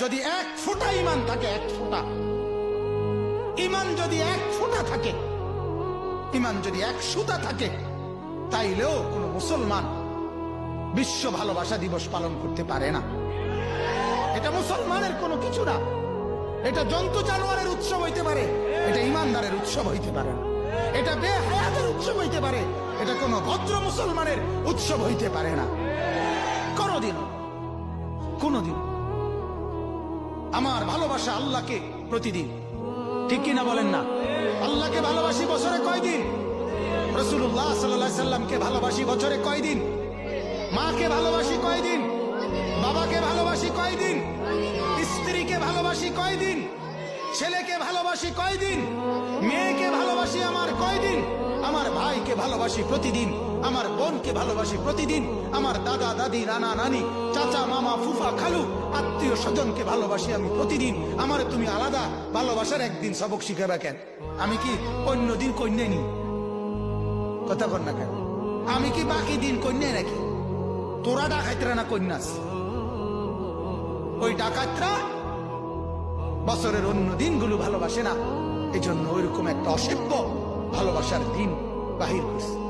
যদি এক ফোঁটা ইমান থাকে, এক ফোঁটা। ইমান যদি এক ফোঁটা থাকে, ইমান যদি এক সুতা থাকে, তাইলেও কোনো মুসলমান বিশ্ব ভালোবাসা দিবস পালন করতে পারে না। এটা মুসলমানের কোনো কিছু না। এটা জন্তু জানোয়ারের উৎসব হইতে পারে, এটা ইমানদারের উৎসব হইতে পারে না। এটা বেহায়াতের উৎসব হইতে পারে, এটা কোনো ভদ্র মুসলমানের উৎসব হইতে পারে না। কোনদিন কোনদিন আমার ভালোবাসা আল্লাহকে প্রতিদিন। ঠিক কিনা বলেন না? আল্লাহকে ভালোবাসি বছরে কয়দিন? রসুল্লাহ সাল্লাহ সাল্লামকে ভালোবাসি বছরে কয়দিন? মাকে ভালোবাসি কয়দিন? বাবাকে ভালোবাসি কয়দিন? স্ত্রীকে ভালোবাসি কয়দিন? ছেলেকে ভালোবাসি কয়দিন? মেয়েকে ভাইকে ভালোবাসি প্রতিদিন, আমার বোনকে ভালোবাসি প্রতিদিন, আমার দাদা, দাদি নানা নানি, চাচা, মামা, ফুফা, খালু, আত্মীয় স্বজনকে ভালোবাসি আমি প্রতিদিন। আমার তুমি আলাদা, ভালোবাসার একদিন সবক শিখাবে কেন? আমি কি অন্য দিন কন্যা নি? কথা কর না কেন? আমি কি বাকি দিন কন্যা নাকি? তোরা ডাকাইতরা না কন্যাস? ওই ডাকাতরা বছরের অন্য দিনগুলো ভালোবাসে না। এই জন্য ওইরকম একটা অসভ্য ভালোবাসার দিন। bajitos.